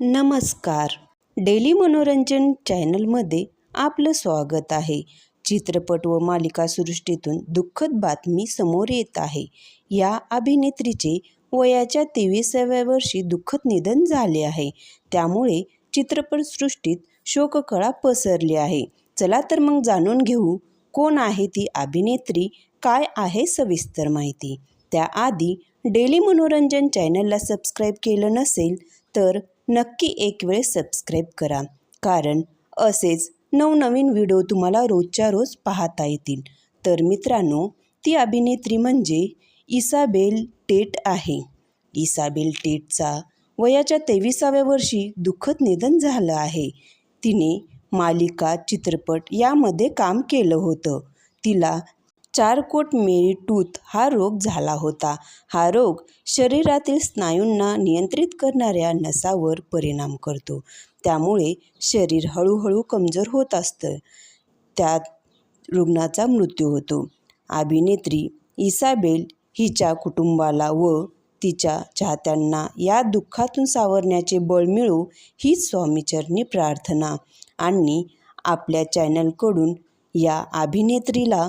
नमस्कार. डेली मनोरंजन चॅनलमध्ये आपलं स्वागत आहे. चित्रपट व मालिका सृष्टीतून दुःखद बातमी समोर येत आहे. या अभिनेत्रीचे वयाच्या तेविसाव्या वर्षी दुःखद निधन झाले आहे. त्यामुळे चित्रपटसृष्टीत शोककळा पसरली आहे. चला तर मग जाणून घेऊ कोण आहे ती अभिनेत्री? काय आहे सविस्तर माहिती? त्याआधी डेली मनोरंजन चॅनलला सबस्क्राईब केलं नसेल तर नक्की एक वेळ सबस्क्राईब करा. कारण असेच नवनवीन व्हिडिओ तुम्हाला रोजच्या रोज पाहता येतील. तर मित्रांनो ती अभिनेत्री म्हणजे इसाबेल टेट आहे. इसाबेल टेटचा वयाच्या तेविसाव्या वर्षी दुःखद निधन झालं आहे. तिने मालिका चित्रपट यामध्ये काम केलं होतं. तिला चारकोट मेरी टूथ हा रोग झाला होता. हा रोग शरीरातील स्नायूंना नियंत्रित करणाऱ्या नसावर परिणाम करतो. त्यामुळे शरीर हळूहळू कमजोर होत असतं. त्यात रुग्णाचा मृत्यू होतो. अभिनेत्री इसाबेल हिच्या कुटुंबाला व तिच्या चाहत्यांना या दुःखातून सावरण्याचे बळ मिळो हीच स्वामीचरणी प्रार्थना. आणि आपल्या चॅनलकडून या अभिनेत्रीला